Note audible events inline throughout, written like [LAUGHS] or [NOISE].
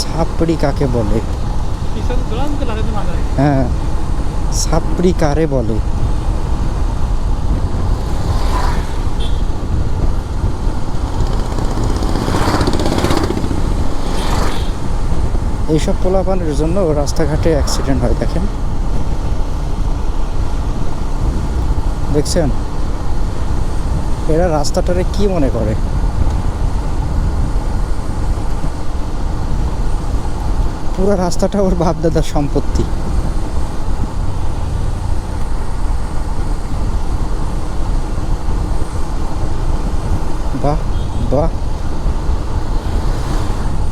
সাপড়ি কাকে বলে। হ্যাঁ সাপড়ি কারে বলে। এইসব পোলাপানের জন্য রাস্তাঘাটে অ্যাক্সিডেন্ট হয়, দেখেন। দেখছেন? এরা রাস্তাটারে কি মনে করে? পুরো রাস্তাটা ওর বাপ দাদার সম্পত্তি। বাহ বাহ।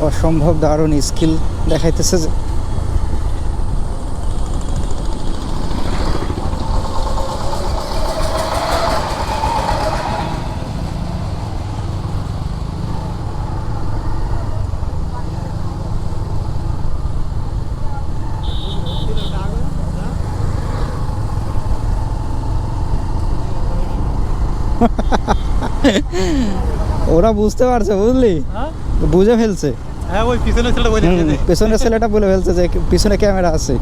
অসম্ভব দারুণ স্কিল দেখাইতেছে যে [LAUGHS] ওরা বুঝতে পারছে বুঝলি? হ্যাঁ? বুঝে ফেলছে। হ্যাঁ ওই পিছনে ছেলে বলে হুম, ছেলেটা বলে ফেলছে যে পিছনে ক্যামেরা আছে।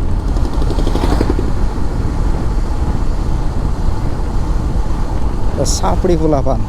সাপড়ি পোলা পান